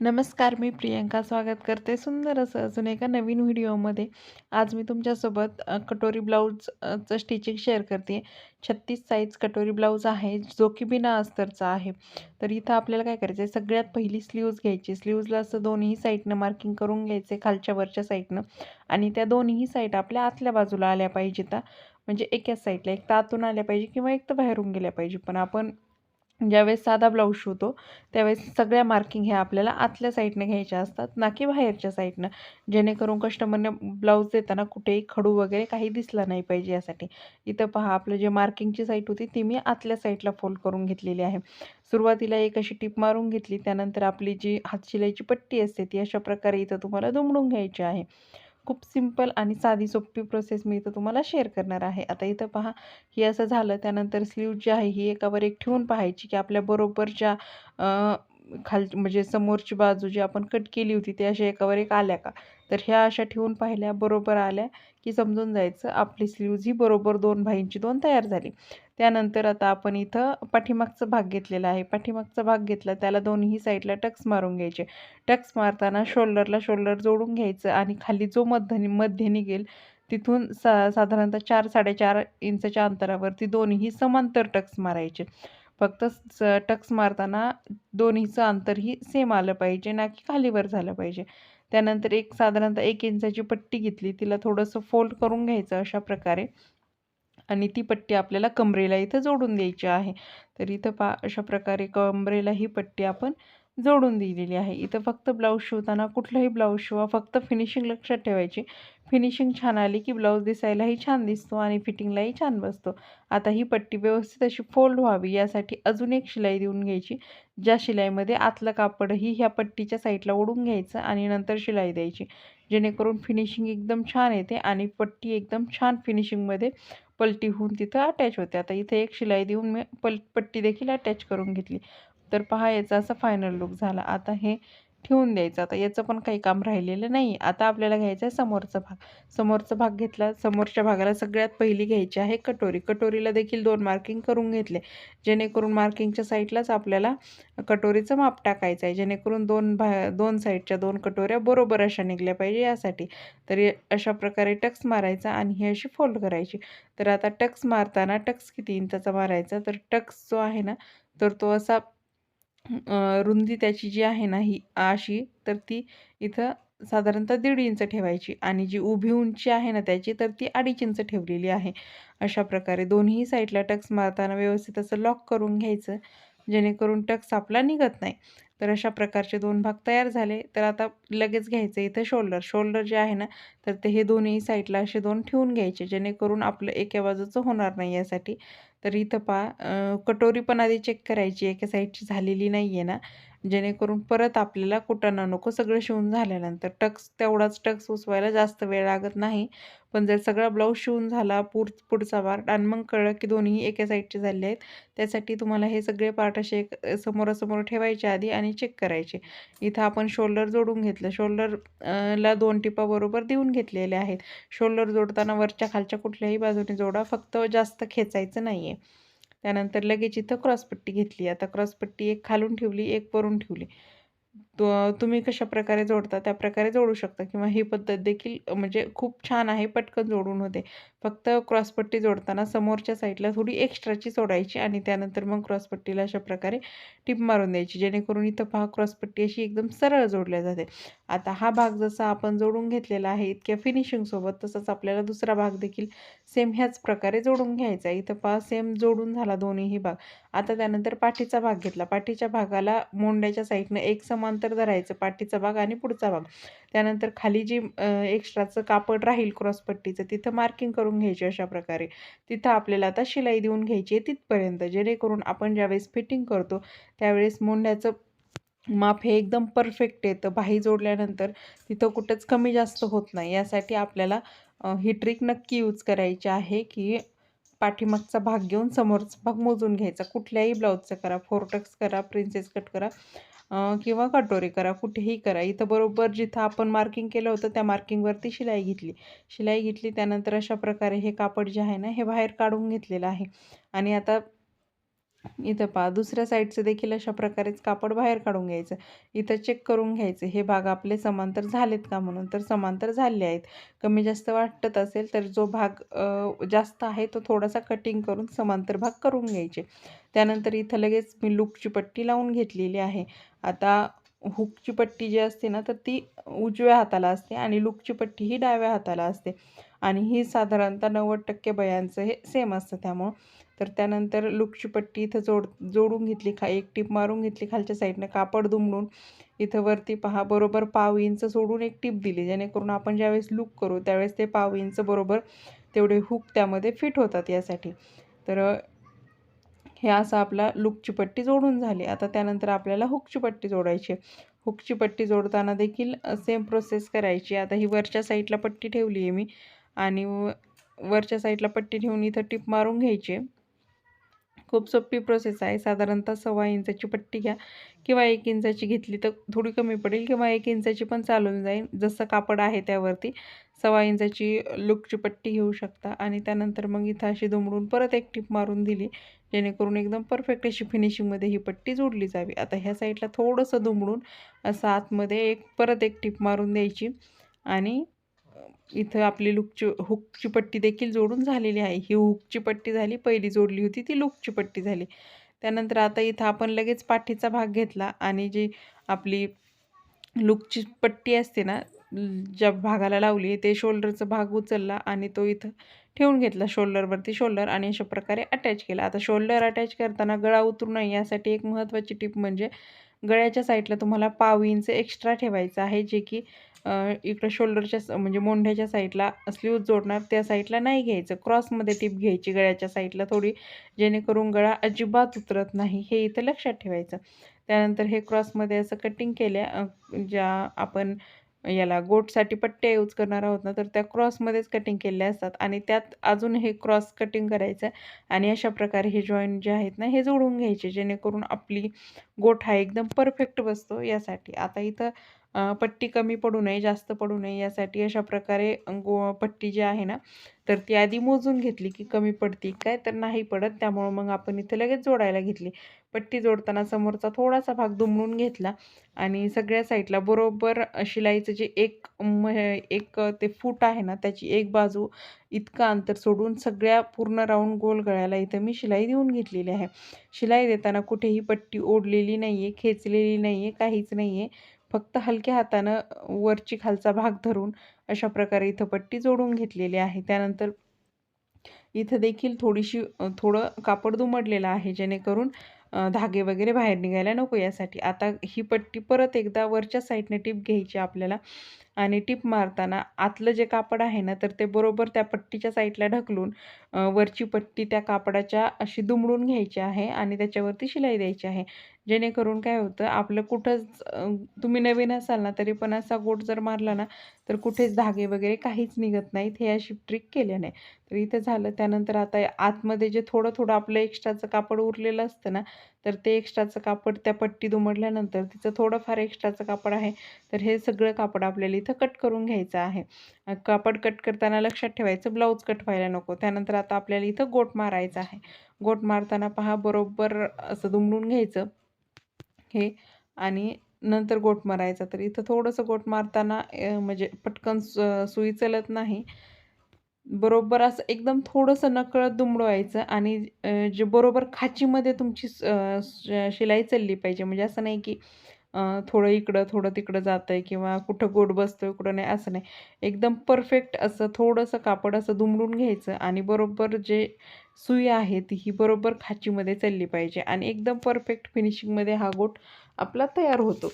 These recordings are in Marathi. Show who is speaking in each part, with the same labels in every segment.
Speaker 1: नमस्कार मी प्रियंका स्वागत करते सुंदर असं अजून एका नवीन व्हिडिओमध्ये. आज मी तुमच्यासोबत कटोरी ब्लाऊजचं स्टिचिंग शेअर करते. छत्तीस साईज कटोरी ब्लाऊज आहे जो की बिना अस्तरचा आहे. तर इथं आपल्याला काय करायचं आहे सगळ्यात पहिली स्लीव्ज घ्यायची. स्लीव्जला असं दोन्ही साईडनं मार्किंग करून घ्यायचे खालच्या वरच्या साईडनं आणि त्या दोन्ही साईड आपल्या आतल्या बाजूला आल्या पाहिजेत म्हणजे एकाच साईडला एक तर आतून आल्या पाहिजे किंवा एक तर बाहेरून गेल्या पाहिजे. पण आपण ज्यावेळेस साधा ब्लाऊज शिवतो त्यावेळेस सगळ्या मार्किंग ह्या आपल्याला आतल्या साईडने घ्यायच्या असतात ना की बाहेरच्या साईडनं जेणेकरून कस्टमरने ब्लाऊज देताना कुठेही खडू वगैरे काही दिसला नाही पाहिजे यासाठी. इथं पहा आपलं जे मार्किंगची साईट होती ती मी आतल्या साईडला फोल्ड करून घेतलेली आहे. सुरुवातीला एक अशी टिप मारून घेतली त्यानंतर आपली जी हातशिलाईची पट्टी असते ती अशा प्रकारे इथं तुम्हाला दुमडून घ्यायची आहे. खूप सिंपल आणि साधी सोपी प्रोसेस मी इथं तुम्हाला शेअर करणार आहे. आता इथं पहा हे असं झालं त्यानंतर स्लीव जी आहे ही एकावर एक ठेवून पाहायची की आपल्या बरोबरच्या खाल म्हणजे समोरची बाजू जी आपण कट केली होती ते अशा एकावर एक आल्या का? तर ह्या अशा ठेवून पाहिल्या बरोबर आल्या की समजून जायचं आपली स्लीव्ज ही बरोबर दोन भाईंची दोन तयार झाली. त्यानंतर आता आपण इथं पाठीमागचा भाग घेतलेला आहे. पाठीमागचा भाग घेतला त्याला दोन्ही साईडला टक्स मारून घ्यायचे. टक्स मारताना शोल्डरला शोल्डर जोडून घ्यायचं आणि खाली जो मध्य मध्य निघेल तिथून सा साधारणतः चार साडेचार इंचच्या अंतरावरती दोन्ही समांतर टक्स मारायचे. फक्त स टक्स मारताना दोन्हीचं अंतरही सेम आलं पाहिजे ना की खालीवर झालं पाहिजे. त्यानंतर एक साधारणतः एक इंचाची पट्टी घेतली तिला थोडंसं फोल्ड करून घ्यायचं अशा प्रकारे. आणि ती पट्टी आपल्याला कमरेला इथं जोडून द्यायची आहे. तर इथं पा अशा प्रकारे कमरेला ही पट्टी आपण जोडून दिलेली आहे. इथं फक्त ब्लाऊज शिवताना कुठलाही ब्लाऊज शिवा फक्त फिनिशिंग लक्षात ठेवायची. फिनिशिंग छान आली की ब्लाऊज दिसायलाही छान दिसतो आणि फिटिंगलाही छान बसतो. आता ही पट्टी व्यवस्थित अशी फोल्ड व्हावी यासाठी अजून एक शिलाई देऊन घ्यायची ज्या शिलाईमध्ये आतलं कापडही ह्या पट्टीच्या साईडला ओढून घ्यायचं आणि नंतर शिलाई द्यायची. जेणेकरून फिनिशिंग एकदम छान येते आणि पट्टी एकदम छान फिनिशिंगमध्ये पलटी होऊन तिथं अटॅच होते. आता इथे एक शिलाई देऊन मी पल पट्टी देखील अटॅच करून घेतली. तर पहा याचा असा फायनल लुक झाला. आता हे ठेवून द्यायचं. आता याचं पण काही काम राहिलेलं नाही. आता आपल्याला घ्यायचं आहे समोरचा भाग. समोरचा भाग घेतला समोरच्या भागाला सगळ्यात पहिली घ्यायची आहे कटोरी. कटोरीला देखील दोन मार्किंग करून घेतले. जेणेकरून मार्किंगच्या साईडलाच आपल्याला कटोरीचं माप टाकायचं आहे जेणेकरून दोन भा दोन साईडच्या दोन कटोऱ्या बरोबर अशा निघल्या पाहिजे यासाठी. तर अशा प्रकारे टक्स मारायचा आणि ही अशी फोल्ड करायची. तर आता टक्स मारताना टक्स किती इंचाचा मारायचा? तर टक्स जो आहे ना तर तो असा रुंदी त्याची जी आहे ना ही अशी तर ती इथं साधारणतः दीड इंच ठेवायची आणि जी उभी उंची आहे ना त्याची तर ती अडीच इंच ठेवलेली आहे. अशा प्रकारे दोन्ही साईडला टक्स मारताना व्यवस्थित असं लॉक करून घ्यायचं जेणेकरून टक्स आपला निघत नाही. तर अशा प्रकारचे दोन भाग तयार झाले. तर आता लगेच घ्यायचं इथं शोल्डर. शोल्डर जे आहे ना तर ते हे दोन्ही साईडला असे दोन ठेवून घ्यायचे जेणेकरून आपलं एका बाजूचं होणार नाही यासाठी. तर इथं पहा कटोरी पण आधी चेक करायची एका साईडची झालेली नाही आहे ना. जेणेकरून परत आपल्याला कुटाणा नको सगळं शिवून झाल्यानंतर. टक्स तेवढाच टक्स उसवायला जास्त वेळ लागत नाही. पण जर सगळा ब्लाऊज शिवून झाला पुढ पुढचा पार्ट आणि मग कळलं की दोन्ही एका साईडचे झाले आहेत त्यासाठी तुम्हाला हे सगळे पार्ट असे एक समोरासमोर ठेवायचे आधी आणि चेक करायचे. इथं आपण शोल्डर जोडून घेतलं. शोल्डर ला दोन टिपा बरोबर देऊन घेतलेले आहेत. शोल्डर जोडताना वरच्या खालच्या कुठल्याही बाजूने जोडा. फक्त जास्त खेचायचं नाही आहे त्यानंतर लगेच इथं क्रॉसपट्टी घेतली. आता क्रॉसपट्टी एक खालून ठेवली एक वरून ठेवली. तो तुम्ही कशा प्रकारे जोडता त्या प्रकारे जोडू शकता. किंवा ही पद्धत देखील म्हणजे खूप छान आहे पटकन जोडून होते. फक्त क्रॉसपट्टी जोडताना समोरच्या साईडला थोडी एक्स्ट्राची सोडायची आणि त्यानंतर मग क्रॉसपट्टीला अशा प्रकारे टिप मारून द्यायची. जेणेकरून इथं पहा क्रॉसपट्टी अशी एकदम सरळ जोडल्या जाते. आता हा भाग जसा आपण जोडून घेतलेला आहे इतक्या फिनिशिंगसोबत तसंच आपल्याला दुसरा भाग देखील सेम ह्याच प्रकारे जोडून घ्यायचा इथं पहा सेम जोडून झाला दोन्हीही भाग. आता त्यानंतर पाठीचा भाग घेतला. पाठीच्या भागाला मोंड्याच्या साईडनं एक समांतर धरायचं पाठीचा भाग आणि पुढचा भाग. त्यानंतर खाली जी एक्स्ट्राचं कापड राहील क्रॉसपट्टीचं तिथं मार्किंग करून घ्यायची अशा प्रकारे. तिथं आपल्याला आता शिलाई देऊन घ्यायची आहे तिथपर्यंत जेणेकरून आपण ज्यावेळेस फिटिंग करतो त्यावेळेस मोंड्याचं माप हे एकदम परफेक्ट येतं. बाही जोडल्यानंतर तिथं कुठंच कमी जास्त होत नाही. यासाठी आपल्याला ही ट्रिक नक्की यूज करायची आहे की पाठीमागचा भाग घेऊन समोरचा भाग मोजून घ्यायचा. कुठल्याही ब्लाऊजचा करा फोरटक्स करा प्रिन्सेस कट करा किंवा कटोरी करा कुठेही करा. इथं बरोबर जिथं आपण मार्किंग केलं होतं त्या मार्किंगवरती शिलाई घेतली. शिलाई घेतली त्यानंतर अशा प्रकारे हे कापड जे आहे ना हे बाहेर काढून घेतलेलं आहे. आणि आता इथं पहा दुसऱ्या साईडचं देखील अशा प्रकारेच कापड बाहेर काढून घ्यायचं. इथं चेक करून घ्यायचं. हे भाग आपले समांतर झालेत का म्हणून? तर समांतर झाले आहेत. कमी जास्त वाटत असेल तर जो भाग जास्त आहे तो थोडासा कटिंग करून समांतर भाग करून घ्यायचे. त्यानंतर इथं लगेच मी लुकची पट्टी लावून घेतलेली आहे. आता हुकची पट्टी जी असते ना तर ती उजव्या हाताला असते आणि लुकची पट्टी ही डाव्या हाताला असते. आणि ही साधारणतः नव्वद टक्के बयांचं हे सेम असतं त्यामुळं. तर त्यानंतर लुकची पट्टी इथं जोड जोडून घेतली खा एक टीप मारून घेतली खालच्या साईडनं कापड दुमडून. इथं वरती पहा बरोबर पाव इंच सोडून एक टीप दिली जेणेकरून आपण ज्यावेळेस लुक करू त्यावेळेस ते पाव इंच बरोबर तेवढे हुक त्यामध्ये फिट होतात यासाठी. तर हे असं आपला लुकची पट्टी जोडून झाली. आता त्यानंतर आपल्याला हुकची पट्टी जोडायची हुकची पट्टी जोडताना देखील सेम प्रोसेस करायची. आता ही वरच्या साईडला पट्टी ठेवली आहे मी आणि वरच्या साईडला पट्टी ठेवून इथं टिप मारून घ्यायची खूप सोपी प्रोसेस आहे. साधारणतः सव्वा इंचाची पट्टी घ्या किंवा एक इंचाची घेतली तर थोडी कमी पडेल किंवा एक इंचाची पण चालून जाईल. जसं कापड आहे त्यावरती सव्वा इंचाची लुकची पट्टी घेऊ शकता आणि त्यानंतर मग इथं अशी दुमडून परत एक टीप मारून दिली जेणेकरून एकदम परफेक्ट अशी फिनिशिंगमध्ये ही पट्टी जोडली जावी. आता ह्या साईडला थोडंसं दुमडून असं आतमध्ये एक परत एक टिप मारून द्यायची आणि इथं आपली लुकची हुकची पट्टी देखील जोडून झालेली आहे. ही हुकची पट्टी झाली पहिली जोडली होती ती लुकची पट्टी झाली. त्यानंतर आता इथं आपण लगेच पाठीचा भाग घेतला आणि जी आपली लुकची पट्टी असते ना ज्या भागाला लावली ते शोल्डरचा भाग उचलला आणि तो इथं ठेवून घेतला शोल्डरवरती शोल्डर आणि अशा प्रकारे अटॅच केला. आता शोल्डर अटॅच करताना गळा उतरू नये यासाठी एक महत्त्वाची टिप म्हणजे गळ्याच्या साईडला तुम्हाला पाव इंच एक्स्ट्रा ठेवायचं आहे जे की इकडं शोल्डरच्या म्हणजे मोंढ्याच्या साईडला स्लीव जोडणार त्या साईडला नाही घ्यायचं. क्रॉसमध्ये टिप घ्यायची गळ्याच्या साईडला थोडी जेणेकरून गळा अजिबात उतरत नाही. हे इथं लक्षात ठेवायचं. त्यानंतर हे क्रॉसमध्ये असं कटिंग केल्या ज्या आपण याला गोटसाठी पट्ट्या यूज करणार आहोत ना तर त्या क्रॉसमध्येच कटिंग केलेल्या असतात. आणि त्यात अजून हे क्रॉस कटिंग करायचं आणि अशा प्रकारे हे जॉईंट जे आहेत ना हे जोडून घ्यायचे जेणेकरून आपली गोठ हा एकदम परफेक्ट बसतो यासाठी. आता इथं पट्टी कमी पडू नये जास्त पडू नये यासाठी अशा प्रकारे गो पट्टी जी आहे ना तर ती आधी मोजून घेतली की कमी पडती काय तर नाही पडत त्यामुळं मग आपण इथे लगेच जोडायला घेतली. पट्टी जोडताना समोरचा थोडासा भाग दुमडून घेतला आणि सगळ्या साईडला बरोबर शिलाईचं जे एक म एक ते फूट आहे ना त्याची एक बाजू इतकं अंतर सोडून सगळ्या पूर्ण राऊंड गोल गळ्याला इथं मी शिलाई देऊन घेतलेली आहे. शिलाई देताना कुठेही पट्टी ओढलेली नाही आहे खेचलेली नाही आहे काहीच नाही आहे फक्त हलक्या हातानं वरची खालचा भाग धरून अशा प्रकारे इथं पट्टी जोडून घेतलेली आहे. त्यानंतर इथं देखील थोडीशी थोडं कापड दुमडलेलं आहे जेणेकरून धागे वगैरे बाहेर निघायला नको यासाठी. आता ही पट्टी परत एकदा वरच्या साईडने टिप घ्यायची आपल्याला आणि टिप मारताना आतलं जे कापड आहे ना तर ते बरोबर त्या पट्टीच्या साईडला ढकलून वरची पट्टी त्या कापडाच्या अशी दुमडून घ्यायची आहे आणि त्याच्यावरती शिलाई द्यायची आहे. जेणेकरून काय होतं आपलं कुठंच तुम्ही नवीन असाल ना तरी पण असा गोट जर मारला ना तर कुठेच धागे वगैरे काहीच निघत नाहीत. हे अशी ट्रिक केल्याने. तर इथं झालं. त्यानंतर आता आतमध्ये जे थोडं थोडं आपलं एक्स्ट्राचं कापड उरलेलं असतं ना तर ते एक्स्ट्राचं कापड त्या पट्टी दुमडल्यानंतर तिचं थोडंफार एक्स्ट्राचं कापड आहे तर हे सगळं कापड आपल्याला इथं कट करून घ्यायचं आहे. कापड कट करताना लक्षात ठेवायचं ब्लाऊज कट व्हायला नको. त्यानंतर आता आपल्याला इथं गोट मारायचं आहे. गोट मारताना पहा बरोबर असं दुमडून घ्यायचं. हे आणि नंतर गोट मारायचा तर इथं थोडंसं गोट मारताना म्हणजे पटकन सुई चलत नाही. बरोबर असं एकदम थोडंसं नकळत दुमडवायचं आणि जे बरोबर खाचीमध्ये तुमची शिलाई चालली पाहिजे. म्हणजे असं नाही की थोडं इकडं थोडं तिकडं जातं आहे किंवा कुठं गोड बसतो कुठं नाही असं नाही. एकदम परफेक्ट असं थोडंसं कापड असं दुमडून घ्यायचं आणि बरोबर जे सुई आहे ती ही बरोबर खाचीमध्ये चालली पाहिजे आणि एकदम परफेक्ट फिनिशिंगमध्ये हा गोट आपला तयार होतो.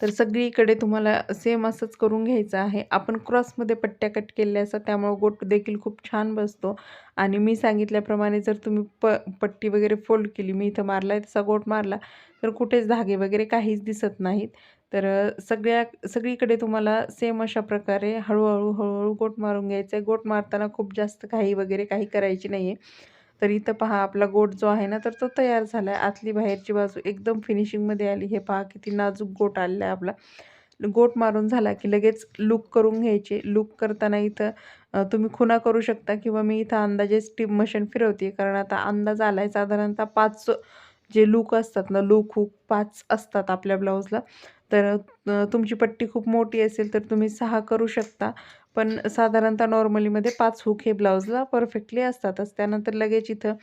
Speaker 1: तर सगळीकडे तुम्हाला सेम असंच करून घ्यायचं आहे. आपण क्रॉसमध्ये पट्ट्या कट केल्या असतात त्यामुळं गोट देखील खूप छान बसतो. आणि मी सांगितल्याप्रमाणे जर तुम्ही प पट्टी वगैरे फोल्ड केली मी इथं मारला आहे तसा गोट मारला तर कुठेच धागे वगैरे काहीच दिसत नाहीत. तर सगळ्या सगळीकडे तुम्हाला सेम अशा प्रकारे हळूहळू हळूहळू गोट मारून घ्यायचं आहे गोट मारताना खूप जास्त काही वगैरे काही करायची नाही आहे तर इथं पहा आपला गोट जो आहे ना तर तो तयार झाला आहे आतली बाहेरची बाजू एकदम फिनिशिंगमध्ये आली. हे पहा किती नाजूक गोट आलेला आहे आपला. गोट मारून झाला की लगेच लूक करून घ्यायचे. लूक करताना इथं तुम्ही खुणा करू शकता किंवा मी इथं अंदाजे स्टीम मशीन फिरवते कारण आता अंदाज आला आहे साधारणतः पाच जे लूक असतात ना लूक हुक पाच असतात आपल्या ब्लाऊजला तर तुमची पट्टी खूप मोठी असेल तर तुम्ही सहा करू शकता. पण साधारणतः नॉर्मलीमध्ये पाच हुक हे ब्लाऊजला परफेक्टली असतातच. त्यानंतर लगेच इथं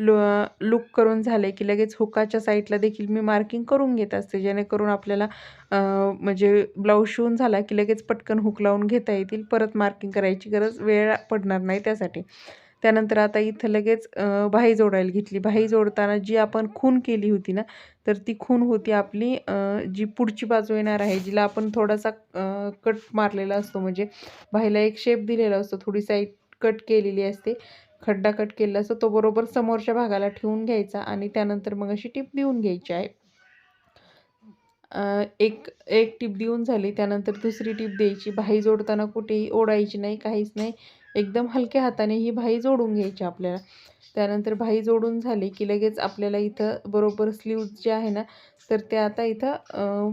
Speaker 1: लु लूक करून झाले की लगेच हुकाच्या साईडला देखील मी मार्किंग करून घेत असते. जेणेकरून आपल्याला म्हणजे ब्लाऊज शिवून झाला की लगेच पटकन हुक लावून घेता येतील. परत मार्किंग करायची गरज वेळ पडणार नाही त्यासाठी. त्यानंतर आता इथं लगेच भाई जोडायला घेतली. भाई जोडताना जी आपण खून केली होती ना तर ती खून होती आपली जी पुढची बाजू येणार आहे जिला आपण थोडासा कट मारलेला असतो. म्हणजे भाईला एक शेप दिलेला असतो थोडी साईड कट केलेली असते खड्डा कट केलेला असतो तो बरोबर समोरच्या भागाला ठेवून घ्यायचा आणि त्यानंतर मग अशी टिप देऊन घ्यायची आहे. एक एक टीप देऊन झाली. त्यानंतर दुसरी टीप द्यायची. भाई जोडताना कुठेही ओढायची नाही काहीच नाही. एकदम हलक्या हाताने ही भाई जोडून घ्यायची आपल्याला. त्यानंतर भाई जोडून झाली की लगेच आपल्याला इथं बरोबर स्लीव्ज जे आहे ना तर ते आता इथं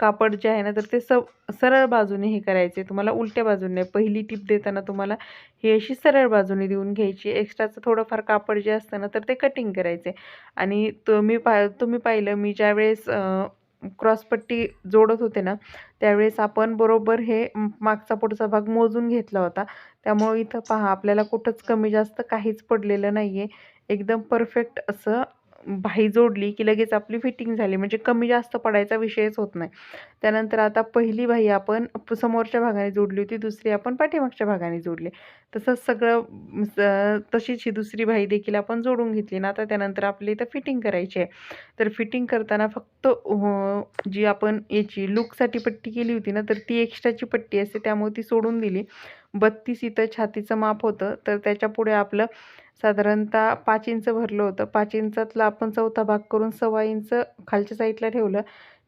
Speaker 1: कापड जे आहे ना तर ते स सरळ बाजूने हे करायचे. तुम्हाला उलट्या बाजूने नाही. पहिली टीप देताना तुम्हाला ही अशी सरळ बाजूने देऊन घ्यायची. एक्स्ट्राचं थोडंफार कापड जे असतं ना तर ते कटिंग करायचे. आणि तुम्ही पा तुम्ही पाहिलं मी ज्यावेळेस क्रॉसपट्टी जोडत होते ना त्यावेळेस आपण बरोबर हे मागचा पुढचा भाग मोजून घेतला होता. त्यामुळे इथं पहा आपल्याला कुठंच कमी जास्त काहीच पडलेलं नाही आहे एकदम परफेक्ट असं बाही जोडली की लगेच आपली फिटिंग झाली. म्हणजे कमी जास्त पडायचा विषयच होत नाही. त्यानंतर आता पहिली बाही आपण समोरच्या भागाने जोडली होती दुसरी आपण पाठीमागच्या भागाने जोडली. तसंच सगळं तशीच ही दुसरी बाही देखील आपण जोडून घेतली ना आता त्यानंतर आपली इथं फिटिंग करायची आहे. तर फिटिंग करताना फक्त जी आपण याची लुकसाठी पट्टी केली होती ना तर ती एक्स्ट्राची पट्टी असते त्यामुळे ती सोडून दिली. बत्तीस इथं छातीचं माप होतं तर त्याच्यापुढे आपलं साधारणतः पाच इंच भरलं होतं. पाच इंचातला आपण चौथा भाग करून सव्वा इंच खालच्या साईडला ठेवलं.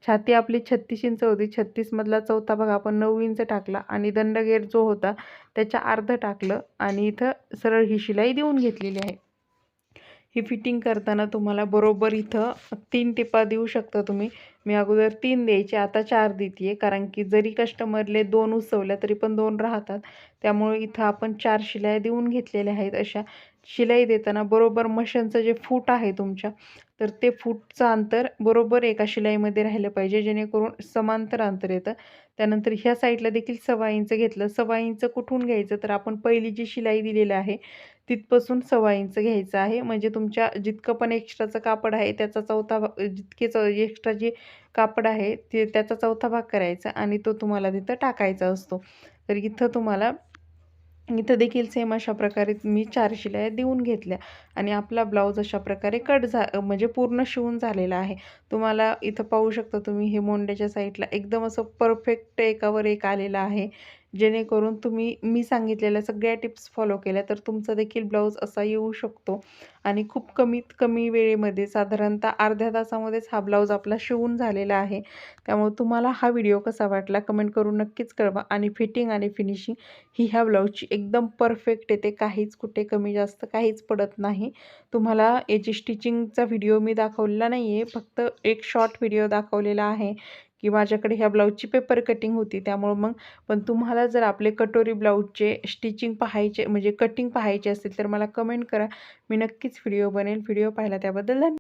Speaker 1: छाती आपली छत्तीस इंच होती. छत्तीसमधला चौथा भाग आपण नऊ इंच टाकला आणि दंडगेर जो होता त्याच्या अर्ध टाकलं आणि इथं सरळ ही शिलाई देऊन घेतलेली आहे. ही फिटिंग करताना तुम्हाला बरोबर इथं तीन टिपा देऊ शकता तुम्ही. मी अगोदर तीन द्यायचे आता चार देते कारण की जरी कस्टमरले दोन उसवल्या तरी पण दोन राहतात. त्यामुळे इथं आपण चार शिलाई देऊन घेतलेल्या आहेत. अशा शिलाई देताना बरोबर मशीनचं जे फूट आहे तुमच्या तर ते फूटचं अंतर बरोबर एका शिलाईमध्ये राहिलं पाहिजे. जेणेकरून समांतर अंतर येतं. त्यानंतर ह्या साईडला देखील सव्वा इंच घेतलं. सव्वा इंच कुठून घ्यायचं? तर आपण पहिली जी शिलाई दिलेली आहे तिथपासून सव्वा इंच घ्यायचं आहे. म्हणजे तुमच्या जितकं पण एक्स्ट्राचं कापड आहे त्याचा चौथा भाग जितके च एक्स्ट्रा जे कापड आहे ते त्याचा चौथा भाग करायचा आणि तो तुम्हाला तिथं टाकायचा असतो. तर इथं तुम्हाला इथं देखील सेम अशा प्रकारे मी चार शिलाया देऊन घेतल्या आणि आपला ब्लाऊज अशा प्रकारे कट झा म्हणजे पूर्ण शिवून झालेला आहे. तुम्हाला इथं पाहू शकता तुम्ही हे मोंड्याच्या साईडला एकदम असं परफेक्ट एकावर एक आलेलं आहे. जेणेकरून तुम्ही मी सांगितलेल्या सगळ्या टिप्स फॉलो केल्या तर तुमचा देखील ब्लाऊज असा येऊ शकतो. आणि खूप कमीत कमी वेळेमध्ये साधारणतः अर्ध्या तासामध्येच हा ब्लाऊज आपला शिवून झालेला आहे. त्यामुळे तुम्हाला हा व्हिडिओ कसा वाटला कमेंट करून नक्कीच कळवा. आणि फिटिंग आणि फिनिशिंग ही ह्या ब्लाऊजची एकदम परफेक्ट येते. काहीच कुठे कमी जास्त काहीच पडत नाही. तुम्हाला याची स्टिचिंगचा व्हिडिओ मी दाखवलेला नाही आहे फक्त एक शॉर्ट व्हिडिओ दाखवलेला आहे. की माझ्याकडे ह्या ब्लाऊजची पेपर कटिंग होती त्यामुळं मग पण तुम्हाला जर आपले कटोरी ब्लाऊजचे स्टिचिंग पाहायचे म्हणजे कटिंग पाहायचे असेल तर मला कमेंट करा. मी नक्कीच व्हिडिओ बनेल व्हिडिओ पाहिला त्याबद्दल धन्यवाद.